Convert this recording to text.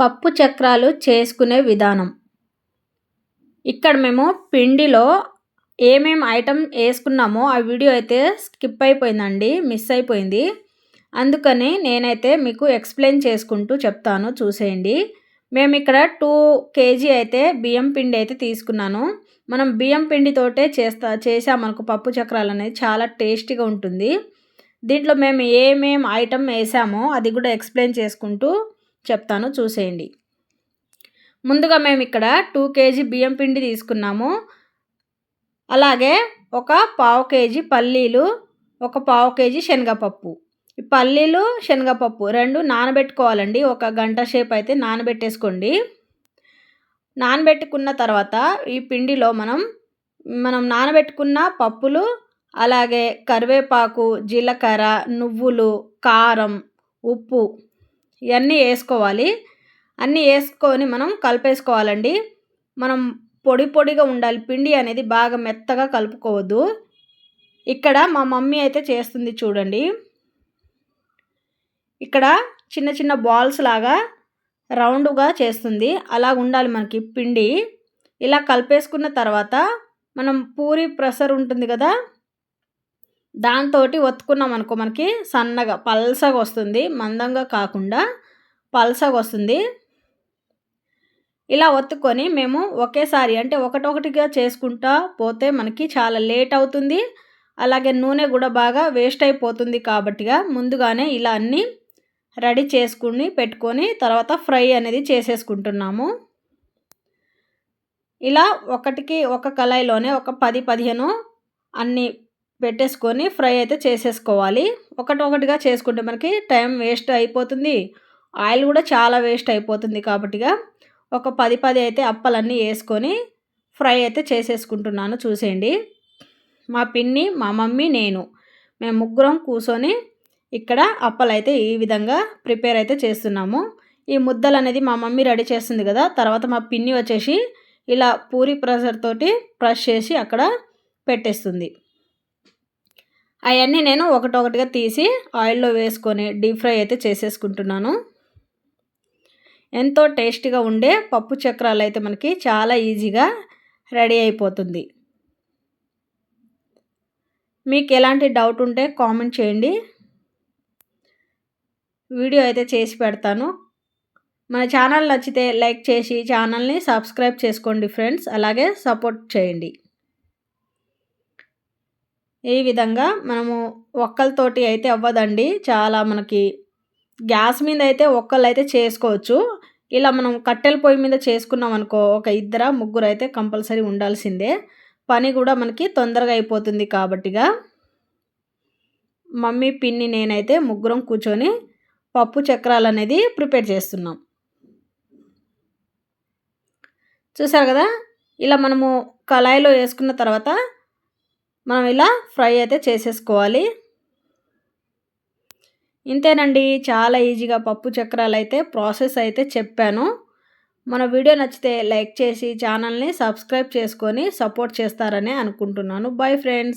పప్పు చక్రాలు చేసుకునే విధానం. ఇక్కడ మేము పిండిలో ఏమేమి ఐటమ్ వేసుకున్నామో ఆ వీడియో అయితే స్కిప్ అయిపోయిందండి మిస్ అయిపోయింది. అందుకని నేనైతే మీకు ఎక్స్ప్లెయిన్ చేసుకుంటూ చెప్తాను చూసేయండి. మేము ఇక్కడ టూ కేజీ అయితే బియ్యం పిండి అయితే తీసుకున్నాను. మనం బియ్యం పిండితోటే చేస్తా చేసామనుకో పప్పు చక్రాలు అనేది చాలా టేస్టీగా ఉంటుంది. దీంట్లో మేము ఏమేమి ఐటమ్ వేసామో అది కూడా ఎక్స్ప్లెయిన్ చేసుకుంటూ చెప్తాను చూసేయండి. ముందుగా మేము ఇక్కడ టూ కేజీ బియ్యం పిండి తీసుకున్నాము. అలాగే ఒక పావు కేజీ పల్లీలు ఒక పావు కేజీ శనగపప్పు. ఈ పల్లీలు శనగపప్పు రెండు నానబెట్టుకోవాలండి. ఒక గంట సేపు అయితే నానబెట్టేసుకోండి. నానబెట్టుకున్న తర్వాత ఈ పిండిలో మనం మనం నానబెట్టుకున్న పప్పులు అలాగే కరివేపాకు జీలకర్ర నువ్వులు కారం ఉప్పు ఇవన్నీ వేసుకోవాలి. అన్నీ వేసుకొని మనం కలిపేసుకోవాలండి. మనం పొడి పొడిగా ఉండాలి. పిండి అనేది బాగా మెత్తగా కలుపుకోవద్దు. ఇక్కడ మా మమ్మీ అయితే చేస్తుంది చూడండి. ఇక్కడ చిన్న చిన్న బాల్స్ లాగా రౌండ్గా చేస్తుంది. అలా ఉండాలి మనకి పిండి. ఇలా కలిపేసుకున్న తర్వాత మనం పూరి ప్రెషర్ ఉంటుంది కదా? దాంతో ఒత్తుకున్నాం అనుకో మనకి సన్నగా పల్సగా వస్తుంది. మందంగా కాకుండా పల్సగా వస్తుంది. ఇలా ఒత్తుకొని మేము ఒకేసారి అంటే ఒకటొకటిగా చేసుకుంటా పోతే మనకి చాలా లేట్ అవుతుంది. అలాగే నూనె కూడా బాగా వేస్ట్ అయిపోతుంది కాబట్టిగా ముందుగానే ఇలా అన్నీ రెడీ చేసుకుని పెట్టుకొని తర్వాత ఫ్రై అనేది చేసేసుకుంటున్నాము. ఇలా ఒకటికి ఒక కళాయిలోనే ఒక పది పదిహేను అన్ని పెట్టేసుకొని ఫ్రై అయితే చేసేసుకోవాలి. ఒకటి ఒకటిగా చేసుకుంటే మనకి టైం వేస్ట్ అయిపోతుంది. ఆయిల్ కూడా చాలా వేస్ట్ అయిపోతుంది కాబట్టిగా ఒక పది పది అయితే అప్పలన్నీ వేసుకొని ఫ్రై అయితే చేసేసుకుంటున్నాను చూసేయండి. మా పిన్ని మా మమ్మీ నేను మేము ముగ్గురం కూర్చొని ఇక్కడ అప్పలు అయితే ఈ విధంగా ప్రిపేర్ అయితే చేస్తున్నాము. ఈ ముద్దలు అనేది మా మమ్మీ రెడీ చేస్తుంది కదా తర్వాత మా పిన్ని వచ్చేసి ఇలా పూరి ప్రెషర్ తోటి ప్రెష్ చేసి అక్కడ పెట్టేస్తుంది. అవన్నీ నేను ఒకటొకటిగా తీసి ఆయిల్లో వేసుకొని డీప్ ఫ్రై అయితే చేసేసుకుంటున్నాను. ఎంతో టేస్టీగా ఉండే పప్పు చక్రాలు అయితే మనకి చాలా ఈజీగా రెడీ అయిపోతుంది. మీకు ఎలాంటి డౌట్ ఉంటే కామెంట్ చేయండి. వీడియో అయితే చేసి పెడతాను. మన ఛానల్ నచ్చితే లైక్ చేసి ఛానల్ని సబ్స్క్రైబ్ చేసుకోండి ఫ్రెండ్స్. అలాగే సపోర్ట్ చేయండి. ఈ విధంగా మనము ఒక్కలతోటి అయితే అవ్వదండి. చాలా మనకి గ్యాస్ మీద అయితే ఒక్కళ్ళు అయితే చేసుకోవచ్చు. ఇలా మనం కట్టెల పొయ్యి మీద చేసుకున్నాం అనుకో ఒక ఇద్దర ముగ్గురు అయితే కంపల్సరీ ఉండాల్సిందే. పని కూడా మనకి తొందరగా అయిపోతుంది కాబట్టిగా. మమ్మీ పిన్ని నేనైతే ముగ్గురం కూర్చొని పప్పు చక్రాలు అనేది ప్రిపేర్ చేస్తున్నాం. చూసారు కదా? ఇలా మనము కళాయిలో వేసుకున్న తర్వాత మనం ఇలా ఫ్రై అయితే చేసేసుకోవాలి. ఇంతేనండి చాలా ఈజీగా పప్పు చక్రాలు అయితే ప్రాసెస్ అయితే చెప్పాను. మన వీడియో నచ్చితే లైక్ చేసి ఛానల్ని సబ్స్క్రైబ్ చేసుకొని సపోర్ట్ చేస్తారని అనుకుంటున్నాను. Bye friends.